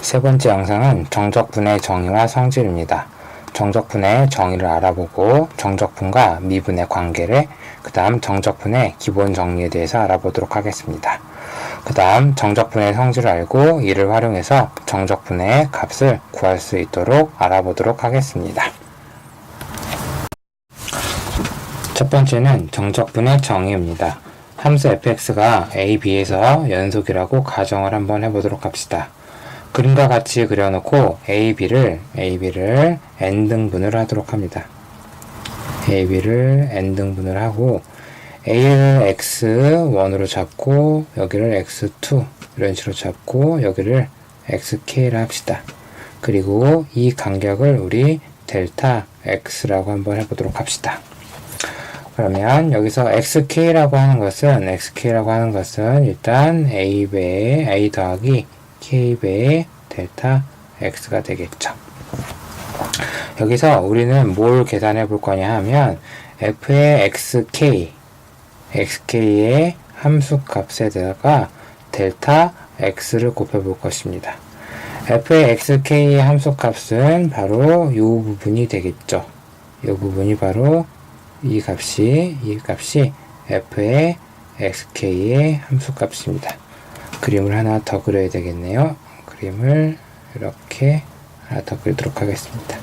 세 번째 영상은 정적분의 정의와 성질입니다. 정적분의 정의를 알아보고 정적분과 미분의 관계를 그 다음 정적분의 기본 정리에 대해서 알아보도록 하겠습니다. 그 다음 정적분의 성질을 알고 이를 활용해서 정적분의 값을 구할 수 있도록 알아보도록 하겠습니다. 첫 번째는 정적분의 정의입니다. 함수 fx가 a, b에서 연속이라고 가정을 한번 해보도록 합시다. 그림과 같이 그려놓고 a, b를 a, b를 n 등분을 하도록 합니다. a, b를 n 등분을 하고 a를 x1으로 잡고 여기를 x2 이런 식으로 잡고 여기를 xk라 합시다. 그리고 이 간격을 우리 델타 x라고 한번 해보도록 합시다. 그러면 여기서 xk라고 하는 것은 xk라고 하는 것은 일단 a배의 a 더하기 k배의 델타 x가 되겠죠. 여기서 우리는 뭘 계산해 볼 거냐 하면 f의 xk xk의 함수 값에다가 델타 x를 곱해 볼 것입니다. f의 xk의 함수 값은 바로 이 부분이 되겠죠. 이 부분이 바로 이 값이 이 값이 f의 xk의 함수 값입니다. 그림을 하나 더 그려야 되겠네요. 그림을 이렇게 하나 더 그리도록 하겠습니다.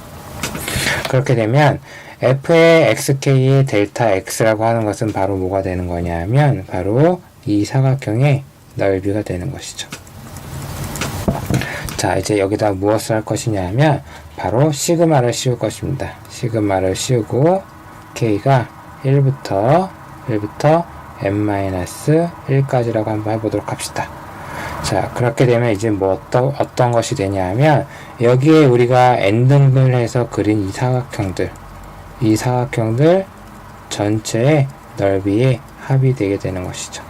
그렇게 되면 f의 xk의 델타 x라고 하는 것은 바로 뭐가 되는 거냐 하면 바로 이 사각형의 넓이가 되는 것이죠. 자, 이제 여기다 무엇을 할 것이냐 하면 바로 시그마를 씌울 것입니다. 시그마를 씌우고 k가 1부터 1부터 n-1까지라고 한번 해보도록 합시다. 자, 그렇게 되면 이제 뭐 어떤, 어떤 것이 되냐 하면 여기에 우리가 n등분을 해서 그린 이 사각형들 이 사각형들 전체의 넓이의 합이 되게 되는 것이죠.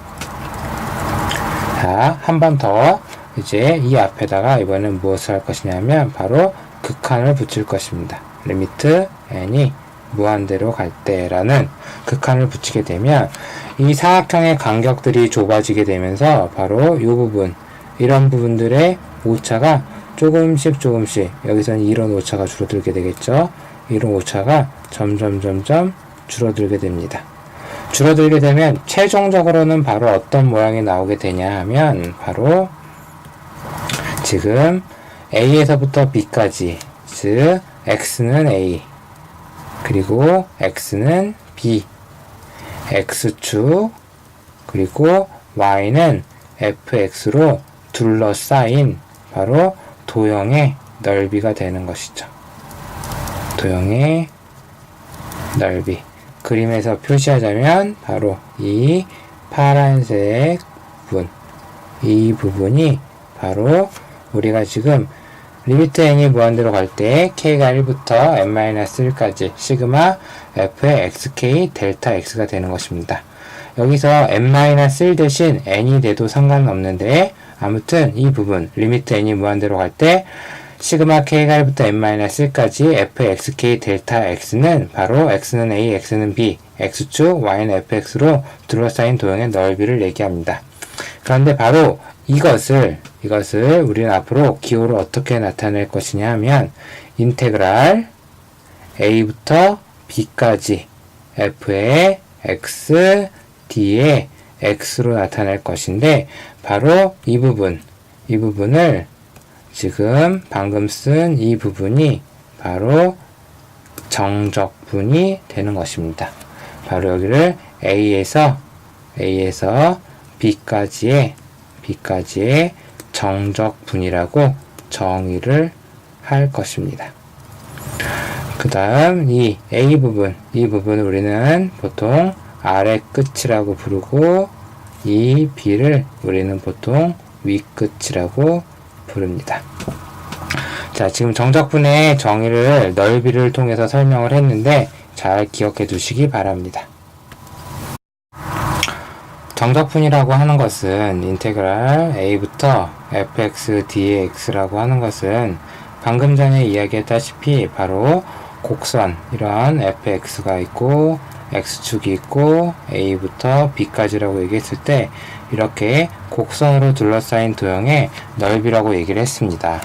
자, 한 번 더 이제 이 앞에다가 이번엔 무엇을 할 것이냐면 바로 극한을 붙일 것입니다. 리미트 n이 무한대로 갈 때라는 극한을 붙이게 되면 이 사각형의 간격들이 좁아지게 되면서 바로 이 부분 이런 부분들의 오차가 조금씩 조금씩 여기서는 이런 오차가 줄어들게 되겠죠. 이런 오차가 점점 점점 줄어들게 됩니다. 줄어들게 되면 최종적으로는 바로 어떤 모양이 나오게 되냐 하면 바로 지금 A에서부터 B까지 즉 X는 A 그리고 X는 B X축 그리고 Y는 FX로 둘러싸인 바로 도형의 넓이가 되는 것이죠. 도형의 넓이. 그림에서 표시하자면 바로 이 파란색 부분. 이 부분이 바로 우리가 지금 리미트 n이 무한대로 갈 때 k가 1부터 n-1까지 시그마 f의 xk 델타 x가 되는 것입니다. 여기서 n-1 대신 n이 돼도 상관없는데 아무튼 이 부분 리미트 n이 무한대로 갈 때 시그마 k가 1부터 n-1까지 fxk 델타 x는 바로 x는 a, x는 b, x축, y는 fx로 둘러싸인 도형의 넓이를 얘기합니다. 그런데 바로 이것을 이것을 우리는 앞으로 기호로 어떻게 나타낼 것이냐 하면 인테그랄 a부터 b까지 f의 x, d의 x로 나타낼 것인데 바로 이 부분 이 부분을 지금 방금 쓴 이 부분이 바로 정적분이 되는 것입니다. 바로 여기를 A에서 A에서 B까지의 B까지의 정적분이라고 정의를 할 것입니다. 그 다음 이 A 부분, 이 부분을 우리는 보통 아래 끝이라고 부르고 이 B를 우리는 보통 위 끝이라고 부릅니다. 자, 지금 정적분의 정의를 넓이를 통해서 설명을 했는데 잘 기억해 두시기 바랍니다. 정적분이라고 하는 것은 인테그랄 a부터 fx dx라고 하는 것은 방금 전에 이야기했다시피 바로 곡선 이러한 fx가 있고 x축이 있고 a부터 b까지라고 얘기했을 때 이렇게 곡선으로 둘러싸인 도형의 넓이라고 얘기를 했습니다.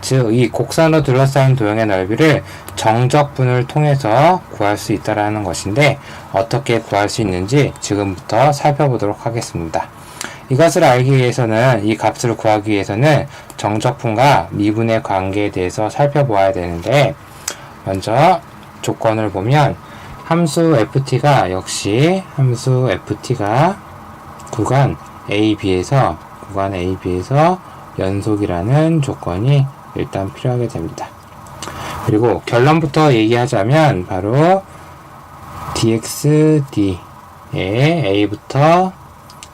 즉 이 곡선으로 둘러싸인 도형의 넓이를 정적분을 통해서 구할 수 있다라는 것인데 어떻게 구할 수 있는지 지금부터 살펴보도록 하겠습니다. 이것을 알기 위해서는 이 값을 구하기 위해서는 정적분과 미분의 관계에 대해서 살펴보아야 되는데 먼저 조건을 보면 함수 ft가 역시 함수 ft가 구간 a, b에서 구간 a, b에서 연속이라는 조건이 일단 필요하게 됩니다. 그리고 결론부터 얘기하자면 바로 dx, d에 a부터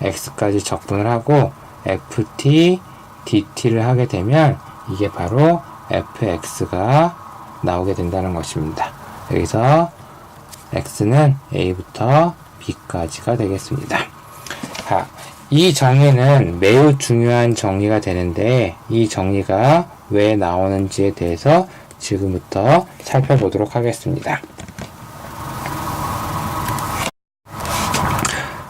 x까지 적분을 하고 ft, dt를 하게 되면 이게 바로 fx가 나오게 된다는 것입니다. 여기서 x는 a부터 b까지가 되겠습니다. 자, 이 정의는 매우 중요한 정의가 되는데 이 정의가 왜 나오는지에 대해서 지금부터 살펴보도록 하겠습니다.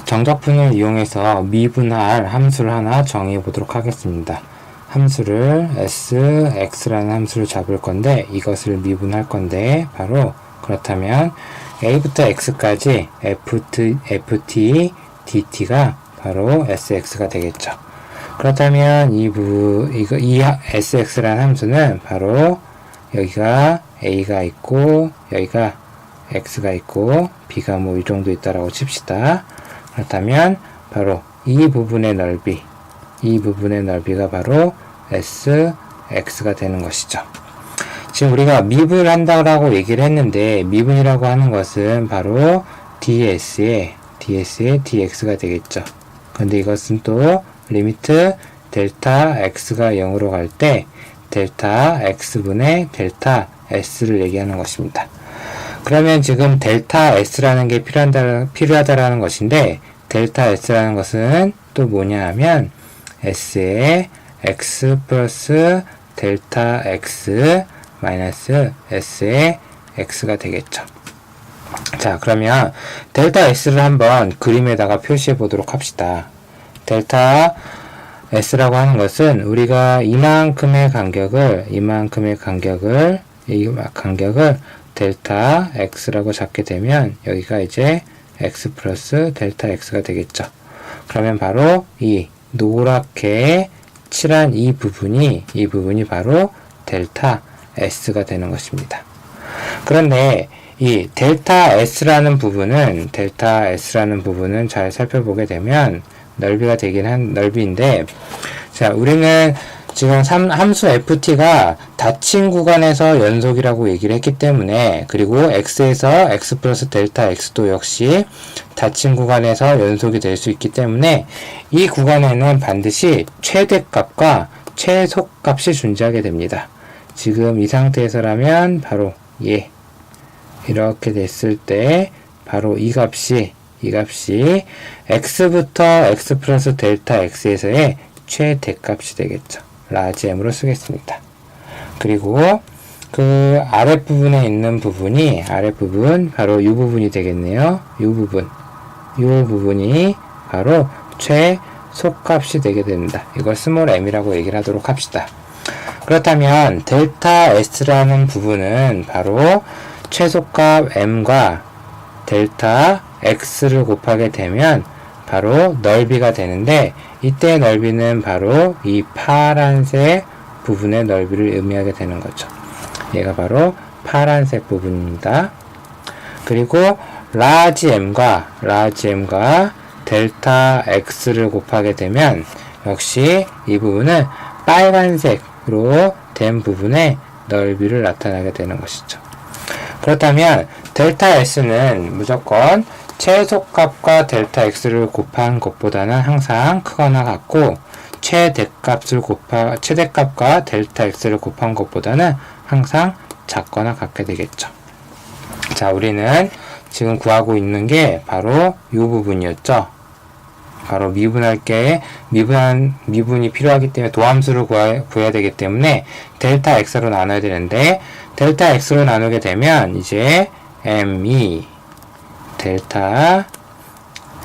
정적분을 이용해서 미분할 함수를 하나 정의해 보도록 하겠습니다. 함수를 sx라는 함수를 잡을 건데 이것을 미분할 건데 바로 그렇다면 a부터 x까지 ft, ft dt가 바로 sx가 되겠죠. 그렇다면 이 부, 이거, 이 sx라는 함수는 바로 여기가 a가 있고, 여기가 x가 있고, b가 뭐 이 정도 있다라고 칩시다. 그렇다면 바로 이 부분의 넓이, 이 부분의 넓이가 바로 sx가 되는 것이죠. 지금 우리가 미분을 한다고 얘기를 했는데 미분이라고 하는 것은 바로 ds의 ds의 dx가 되겠죠. 근데 이것은 또 리미트 델타 x가 0으로 갈 때 델타 x분의 델타 s를 얘기하는 것입니다. 그러면 지금 델타 s라는 게 필요하다, 필요하다라는 것인데 델타 s라는 것은 또 뭐냐 하면 s의 x 플러스 델타 x 마이너스 s의 x가 되겠죠. 자, 그러면 델타 S를 한번 그림에다가 표시해 보도록 합시다. 델타 S라고 하는 것은 우리가 이만큼의 간격을, 이만큼의 간격을, 이 간격을 델타 X라고 잡게 되면 여기가 이제 X 플러스 델타 X가 되겠죠. 그러면 바로 이 노랗게 칠한 이 부분이, 이 부분이 바로 델타 S가 되는 것입니다. 그런데 이 델타 S라는 부분은 델타 S라는 부분은 잘 살펴보게 되면 넓이가 되긴 한 넓이인데 자 우리는 지금 함수 ft가 닫힌 구간에서 연속이라고 얘기를 했기 때문에 그리고 x에서 x 플러스 델타 x도 역시 닫힌 구간에서 연속이 될 수 있기 때문에 이 구간에는 반드시 최대값과 최소값이 존재하게 됩니다. 지금 이 상태에서라면 바로 예 이렇게 됐을 때 바로 이 값이 이 값이 x부터 x 플러스 델타 x에서의 최대값이 되겠죠. 라지 m으로 쓰겠습니다. 그리고 그 아랫부분에 있는 부분이 아랫부분 바로 이 부분이 되겠네요. 이 부분 이 부분이 바로 최소값이 되게 됩니다. 이걸 스몰 m이라고 얘기를 하도록 합시다. 그렇다면 델타 s라는 부분은 바로 최소값 m과 델타 x를 곱하게 되면 바로 넓이가 되는데 이때 넓이는 바로 이 파란색 부분의 넓이를 의미하게 되는 거죠. 얘가 바로 파란색 부분입니다. 그리고 라지 m과 라지 m과 델타 x를 곱하게 되면 역시 이 부분은 빨간색 으로 된 부분의 넓이를 나타나게 되는 것이죠. 그렇다면 델타 S는 무조건 최소값과 델타 X를 곱한 것보다는 항상 크거나 같고 최대값을 곱하 최대값과 델타 X를 곱한 것보다는 항상 작거나 같게 되겠죠. 자, 우리는 지금 구하고 있는 게 바로 이 부분이었죠. 바로 미분할 게 미분 미분이 필요하기 때문에 도함수를 구하, 구해야 되기 때문에 델타 x로 나눠야 되는데 델타 x로 나누게 되면 이제 m2 델타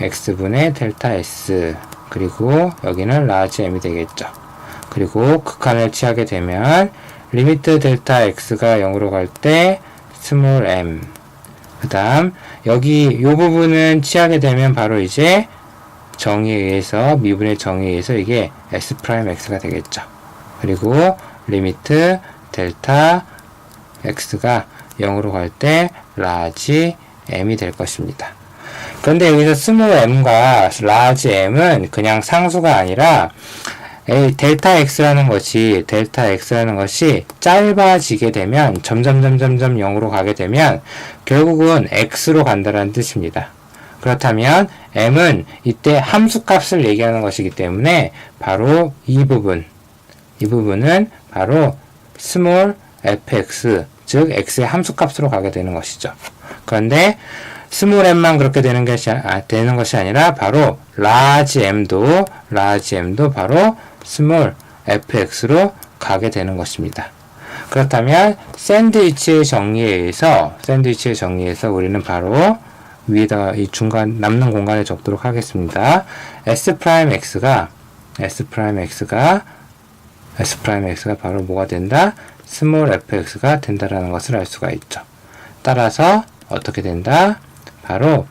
x분의 델타 s 그리고 여기는 라지 m이 되겠죠. 그리고 극한을 취하게 되면 리미트 델타 x가 0으로 갈 때 스몰 m 그 다음 여기 요 부분은 취하게 되면 바로 이제 정의에 의해서 미분의 정의에 의해서 이게 s 프라임 x가 되겠죠. 그리고 리미트 델타 x가 0으로 갈 때 라지 m이 될 것입니다. 그런데 여기서 스몰 m과 라지 m은 그냥 상수가 아니라 이 델타 x라는 것이 델타 x라는 것이 짧아지게 되면 점점 점점 점 0으로 가게 되면 결국은 x로 간다는 뜻입니다. 그렇다면 m은 이때 함수 값을 얘기하는 것이기 때문에 바로 이 부분 이 부분은 바로 스몰 fx 즉 x의 함수 값으로 가게 되는 것이죠. 그런데 스몰 m만 그렇게 되는 것이 아, 되는 것이 아니라 바로 라지 m도 라지 m도 바로 스몰 fx로 가게 되는 것입니다. 그렇다면 샌드위치의 정리에 의해서 샌드위치의 정리에서 우리는 바로 위에다 이 중간 남는 공간에 적도록 하겠습니다. s 프라임 x가 s 프라임 x가 s 프라임 x가 바로 뭐가 된다? 스몰 fx가 된다라는 것을 알 수가 있죠. 따라서 어떻게 된다? 바로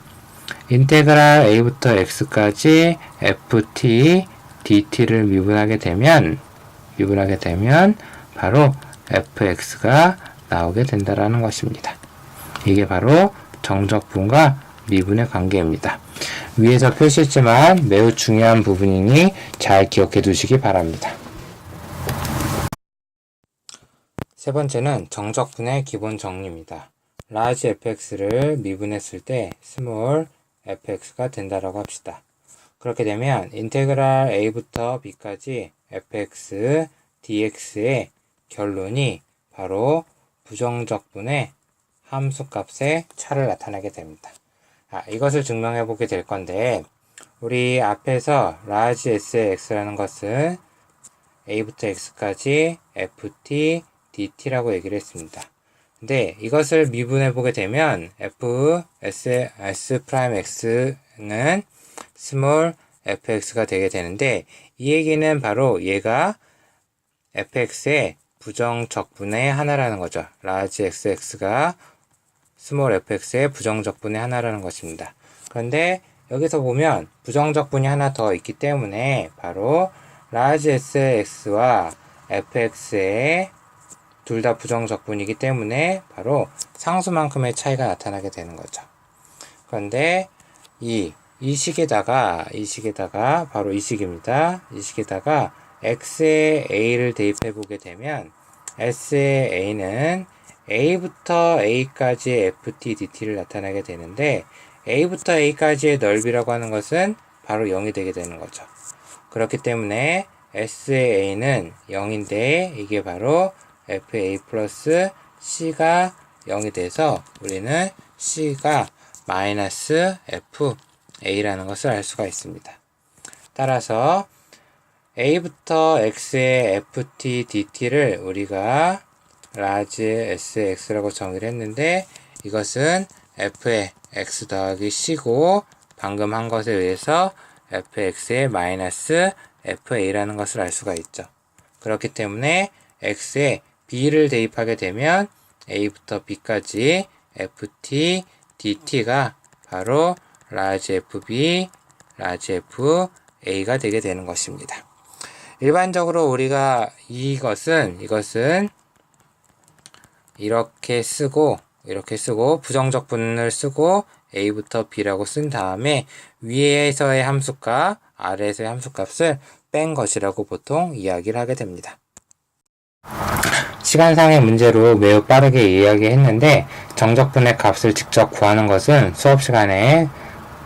인테그랄 a부터 x까지 ft dt를 미분하게 되면 미분하게 되면 바로 fx가 나오게 된다라는 것입니다. 이게 바로 정적 분과 미분의 관계입니다. 위에서 표시했지만 매우 중요한 부분이니 잘 기억해 두시기 바랍니다. 세 번째는 정적분의 기본 정리입니다. large fx를 미분했을 때 small fx가 된다라고 합시다. 그렇게 되면 인테그랄 a부터 b까지 fx dx의 결론이 바로 부정적분의 함수값의 차를 나타내게 됩니다. 아, 이것을 증명해 보게 될 건데 우리 앞에서 large sx라는 것은 a부터 x까지 ft dt라고 얘기를 했습니다. 근데 이것을 미분해 보게 되면 f s s 프라임 x는 스몰 fx가 되게 되는데 이 얘기는 바로 얘가 fx의 부정적분의 하나라는 거죠. large xx가 스몰 fx의 부정적분의 하나라는 것입니다. 그런데 여기서 보면 부정적분이 하나 더 있기 때문에 바로 large sx와 fx의 둘 다 부정적분이기 때문에 바로 상수만큼의 차이가 나타나게 되는 거죠. 그런데 이, 이 식에다가, 이 식에다가, 바로 이 식입니다. 이 식에다가 x의 a를 대입해 보게 되면 s의 a는 a부터 a까지 ft dt를 나타나게 되는데 a부터 a까지의 넓이라고 하는 것은 바로 0이 되게 되는 거죠. 그렇기 때문에 s의 a는 0인데 이게 바로 fa 플러스 c가 0이 돼서 우리는 c가 마이너스 fa라는 것을 알 수가 있습니다. 따라서 a부터 x의 ft dt를 우리가 large sx라고 정의를 했는데 이것은 f의 x 더하기 c고 방금 한 것에 의해서 fx의 마이너스 fa라는 것을 알 수가 있죠. 그렇기 때문에 x에 b를 대입하게 되면 a부터 b까지 ft dt가 바로 large fb, large fa가 되게 되는 것입니다. 일반적으로 우리가 이것은 이것은 이렇게 쓰고 이렇게 쓰고 부정적 분을 쓰고 a부터 b라고 쓴 다음에 위에서의 함수값 아래에서의 함수값을 뺀 것이라고 보통 이야기를 하게 됩니다. 시간상의 문제로 매우 빠르게 이야기했는데 정적분의 값을 직접 구하는 것은 수업 시간에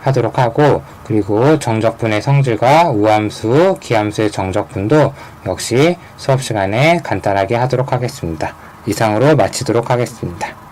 하도록 하고 그리고 정적분의 성질과 우함수, 기함수의 정적분도 역시 수업 시간에 간단하게 하도록 하겠습니다. 이상으로 마치도록 하겠습니다.